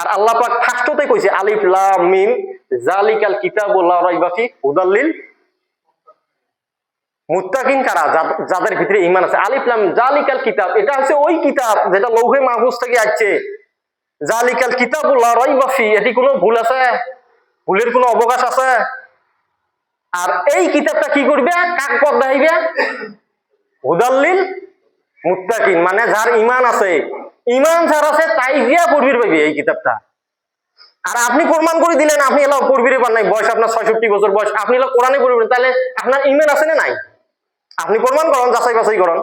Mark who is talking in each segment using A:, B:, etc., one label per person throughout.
A: আর আল্লাহ পাক ফার্স্টতে কইছে, আলিফ, লাম, মিম জালিকাল কিতাবুল লা রাইবা ফি হুদাল্লিল মুত্তাকিন কারা যাদের ভিতরে ঈমান আছে। আলিফ, লাম জালিকাল কিতাব, এটা হচ্ছে ওই কিতাব যেটা লৌহে মাহফুজ থেকে আসছে। জালিকাল কিতাবুল লা রাইবা এটি কোনো ভুল আছে? ভুলের কোনো অবকাশ আছে? আর এই কিতাবটা কি করবে? কাক পথ দেখাইবে হুদাল্লিল মুত্তাকিন মানে যার ইমান আছে। ইমান যার আছে তাই গিয়া পড়বির এই কিতাবটা? আর আপনি প্রমাণ করে দিলেন, আপনি এলাও পড়বিরে পার নাই, বয়স আপনার ছয়ষট্টি বছর বয়স, আপনি এলাও কোরআনে পড়বেন, তাহলে আপনার ইমান আছে না নাই? আপনি প্রমাণ করুন, যাচাই বাছাই করুন।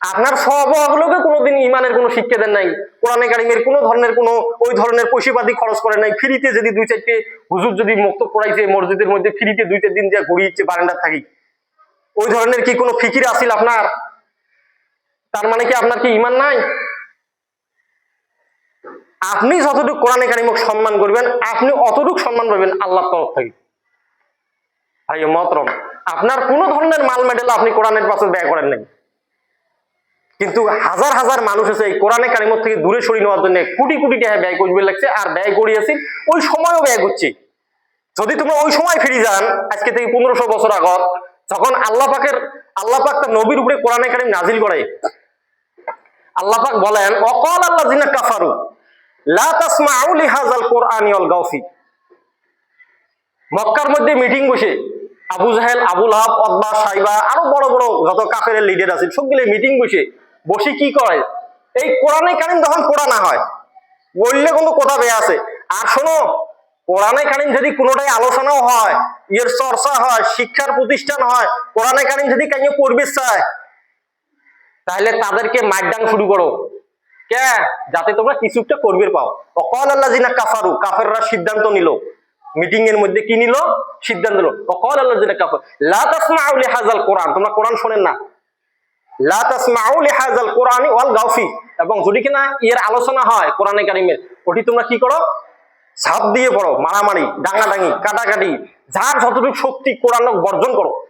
A: আপনার স্বভাবগুলোকে কোনোদিন ইমানের কোনো শিক্ষা দেন নাই, কোরআনে কারিমের কোনো ধরনের কোনো, ওই ধরনের পয়সাপাতি খরচ করে নাই, ফ্রিতে যদি দুই চারটে হুজুর যদি মুক্ত পড়াইছে মসজিদের মধ্যে ফ্রিতে দুই চার দিন যা ঘুরিয়েছে বারান্ডার থাকি। ওই ধরনের কি কোনো ফিকির আসিল আপনার? তার মানে কি আপনার কি ইমান নাই? আপনি যতটুকু কোরআনে কারিমক সম্মান করবেন, আপনি অতটুকু সম্মান পাবেন আল্লাহর তরফ থেকে। ভাই মতরম আপনার কোনো ধরনের মাল মেডেল আপনি কোরআনের পাশে ব্যয় করেন নাই। কিন্তু হাজার হাজার মানুষ আছে এই কোরআনে কারিমত থেকে দূরে সরিয়ে নেওয়ার জন্য কোটি কোটি টাকা ব্যয় করবে লাগছে, আর ব্যয় করিয়েছি, ওই সময়ও ব্যয় করছি। যদি তুমি ওই সময় ফিরে যান, আজকে থেকে পনেরোশো বছর আগত, যখন আল্লাহ পাকের, আল্লাহ পাক তার নবীর উপরে কোরআনে কারিম নাজিল করে, আল্লাহ পাক বলেন, অকল আল্লাহ জিনা কাফারু। মক্কার মধ্যে মিটিং বসে আবু জাহেল, আবুল হাব অদবা সাইবা, আরও বড় বড় যত কাফের লিডার আছে সবগুলো মিটিং বসে বসে কি করে? এই কোরআনে কারিম যখন পড়া না হয় বললে কিন্তু কোথা বেয়ে আছে। আর শোনো, কোরআনে কারিম যদি কোনোটাই আলোচনাও হয়, এর চর্চা হয়, শিক্ষার প্রতিষ্ঠান হয়, কোরআনে কারিম যদি কাইয়ে পড়বে চায়, তাহলে তাদেরকে মাইডাং শুরু করো। যাতে তোমরা কিছু একটা করবে পাও। অকল আল্লাহ জিনা কাফারু, কাফেররা সিদ্ধান্ত নিল। মিটিং এর মধ্যে কি নিল? সিদ্ধান্ত নিল। অকল আল্লাহ জিনা কাফার। লা কোরআন, তোমরা কোরআন শোনেন না। এবং যদি কিনা আলোচনা হয় কোরআনে কারিমের, ওটি তোমরা কি করো? ছাপ দিয়ে পড়ো, মারামারি, ডাঙাডাঙি, কাটাকাটি, যার যতটুকু শক্তি কোরআন বর্জন করো।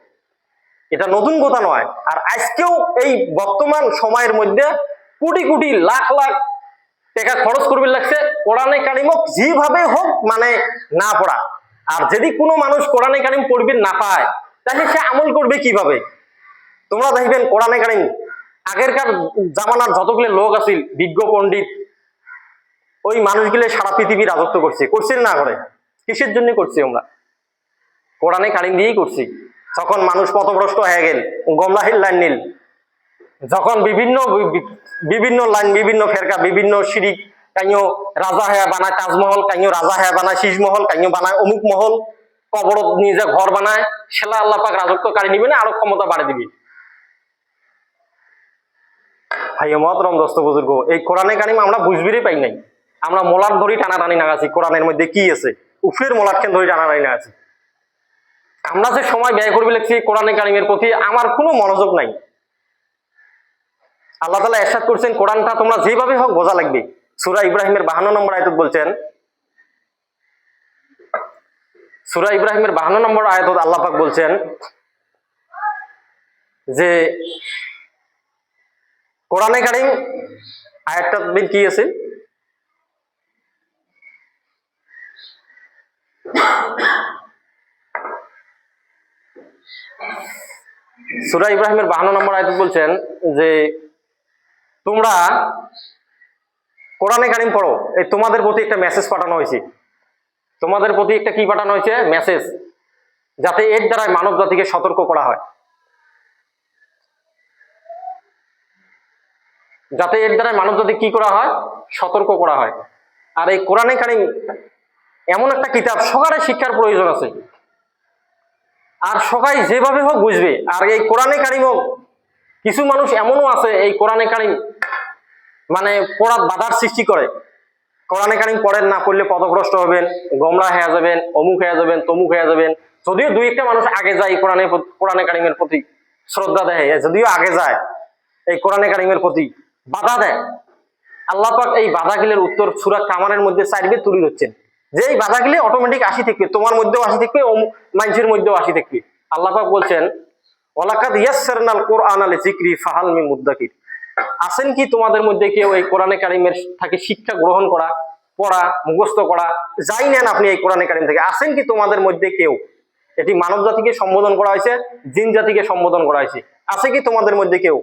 A: এটা নতুন কথা নয়। আর আজকেও এই বর্তমান সময়ের মধ্যে কোটি কোটি লাখ লাখ টাকা খরচ করবে লাগছে। কোরআনে কারিমক যেভাবে হোক মানে না পড়া। আর যদি কোনো মানুষ কোরআনে কারিম পড়বে না পায়, তাহলে সে আমল করবে কীভাবে? তোমরা দেখবেন কোরআনে কারিম, আগেরকার জামানার যতগুলো লোক আছিল, বিজ্ঞ পণ্ডিত, ওই মানুষগুলো সারা পৃথিবী রাজত্ব করছে। করছে না করে? কিসের জন্য করছি আমরা? কোরআনে কারিম দিয়েই করছি। তখন মানুষ পথভ্রষ্ট হয়ে গেল, গমলাহির লাইন নীল যখন বিভিন্ন বিভিন্ন লাইন, বিভিন্ন ফেরকা, বিভিন্ন শিরিক কাইও রাজা হ্যাঁ বানায়, তাজমহল কাইও রাজা হ্যাঁ বানায় শীষমহল কাইও বানায়, অমুক মহল কবর নিজে ঘর বানায়, সেলা আল্লাহ পাক রাজত্ব কারি নিবে না, আরও ক্ষমতা বাড়ে দিবি। ভাই মতরম দোস্ত বুজুর্গ, এই কোরআনে কারিম আমরা বুঝবিরই পাই নাই। আমরা মোলার ধরি টানাটানি নাগাছি, কোরআনের মধ্যে কি আছে? উফের খেন ধরি টানাটানি নাগাছি। আমরা যে সময় ব্যয় করবে লিখছি কোরআনে কারিমের প্রতি, আমার কোনো মনোযোগ নাই। আল্লাহ তালা এরশাদ করছেন, কোরআনটা তোমরা যেভাবে হোক বোঝা লাগবে। সুরা ইব্রাহিমের বাহান্ন নম্বর আয়ত বলছেন, সুরা ইব্রাহিমের বাহান্ন নম্বর আয়ত আল্লাহ পাক বলছেন যে, কোরআনে কারিম আয়াতটা দিন কি আছে? সুরা ইব্রাহিমের বাহান্ন নম্বর আয়ত বলছেন যে তোমরা কোরআনে কারিম পড়ো। এই তোমাদের প্রতি একটা মেসেজ পাঠানো হয়েছে। তোমাদের প্রতি একটা কি পাঠানো হয়েছে? মেসেজ যাতে এর দ্বারা মানব জাতিকে সতর্ক করা হয়। যাতে এর দ্বারা মানব জাতি কি করা হয়? সতর্ক করা হয়। আর এই কোরআনে কারিম এমন একটা কিতাব সকালে শিক্ষার প্রয়োজন আছে। আর সবাই যেভাবে হোক বুঝবে। আর এই কোরআনে কারিম হোক কিছু মানুষ এমনও আছে এই কোরআনে কারিম মানে পড়ার বাধার সৃষ্টি করে। কোরআনে কারিম পড়েন না, পড়লে পদভ্রষ্ট হবেন, গমরা হয়ে যাবেন, অমুক হয়ে যাবেন, তমুক হয়ে যাবেন। যদিও দুই একটা মানুষ আগে যায় কোরআনে কোরআনে কারিমের প্রতি শ্রদ্ধা দেয় যদিও আগে যায় এই কোরআনে কারিমের প্রতি বাধা দেয়। আল্লাহ পাক এই বাধাগুলির উত্তর সুরা কামানের মধ্যে চাইবে তুলে ধরছেন। যে এই বাধাগুলি অটোমেটিক আসি থাকবে, তোমার মধ্যেও আসি থাকবে মানুষের মধ্যেও আসি থাকবে। আল্লাহ পাক বলছেন ওলাকাদ ইয়াসসারনাল কোরআন আলী জিক্রি ফাহাল মি মুদ্দাকির আছেন কি তোমাদের মধ্যে কেউ এই কোরআনে কারিমের থাকে শিক্ষা গ্রহণ করা, পড়া, মুখস্থ করা? যাই নেন আপনি এই কোরআনে কারিম থেকে। আছেন কি তোমাদের মধ্যে কেউ? এটি মানব জাতিকে সম্বোধন করা হয়েছে জিন জাতিকে সম্বোধন করা হয়েছে। আছে কি তোমাদের মধ্যে কেউ?